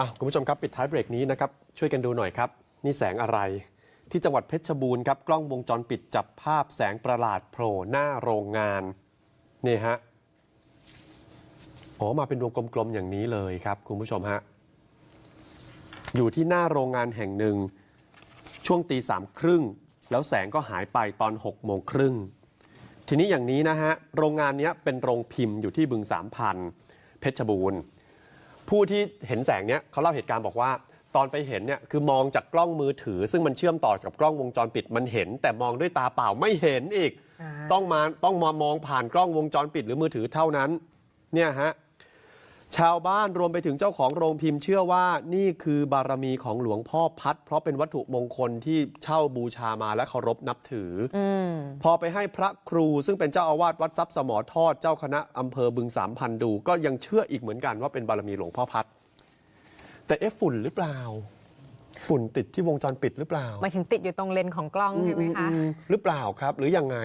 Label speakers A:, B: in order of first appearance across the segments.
A: อะคุณผู้ชมครับปิดท้ายเบรกนี้นะครับช่วยกันดูหน่อยครับนี่แสงอะไร ที่จังหวัดเพชรบูรณ์ครับกล้องวงจรปิดจับภาพแสงประหลาดโผล่หน้าโรงงานนี่ฮะอ๋อมาเป็นดวงกลมๆอย่างนี้เลยครับ คุณผู้ชมฮะอยู่ที่หน้าโรงงานแห่งหนึ่ง ช่วงตีสามครึ่งแล้วแสงก็หายไปตอน6กโมงครึ่งทีนี้อย่างนี้นะฮะโรงงานนี้เป็นโรงพิมพ์อยู่ที่บึงสามพันเพชรบูรณ์ ผู้ที่เห็นแสงเนี้ยเขาเล่าเหตุการณ์บอกว่า ตอนไปเห็นเนี่ยคือมองจากกล้องมือถือ ซึ่งมันเชื่อมต่อกับกล้องวงจรปิดมันเห็น แต่มองด้วยตาเปล่าไม่เห็นอีก
B: อ่า
A: ต้องมาต้องมามองผ่านกล้องวงจรปิดหรือมือถือเท่านั้นเนี่ยฮะ ชาวบ้านรวมไปถึงเจ้าของโรงพิมพ์เชื่อว่านี่คือบารมีของหลวงพ่อพัด เพราะเป็นวัตถุมงคลที่เช่าบูชามาและเคารพนับถืออ
B: อืม
A: พอไปให้พระครูซึ่งเป็นเจ้าอาวาสวัดทรัพย์สมอทอดเจ้าคณะอำเภอบึงสามพันดู ก็ยังเชื่ออีกเหมือนกันว่าเป็นบารมีหลวงพ่อพัด แต่เอ๊ะฝุ่นหรือเปล่า ฝุ่นติดที่วงจรปิดหรือเปล่า
B: หมายถึงติดอยู่ตรงเลนส์ของกล้องใช่ไหมคะ
A: อืมหรือเปล่าครับ หรือยังไง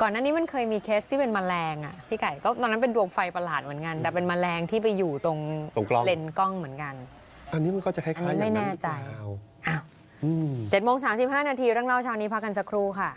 B: ก่อนหน้านี้มันเคยมีเคสที่เป็นแมลงอะพี่ไก่ก็ตอนนั้นเป็นดวงไฟประหลาดเหมือนกัน แต่เป็นแมลงที่ไปอยู่ตรง
A: ตรงกล้อง
B: เลนส์กล้องเหมือนกัน
A: อันนี้มันก็จะคล้ายๆอย่างนั้นหรือเปล่า
B: อันนี้ไม่แน่ใจ
A: อืม
B: อ้าวเจ็ดโมงสามสิบห้านาทีเรื่องเล่าเช้านี้พักกันสักครู่ค่ะ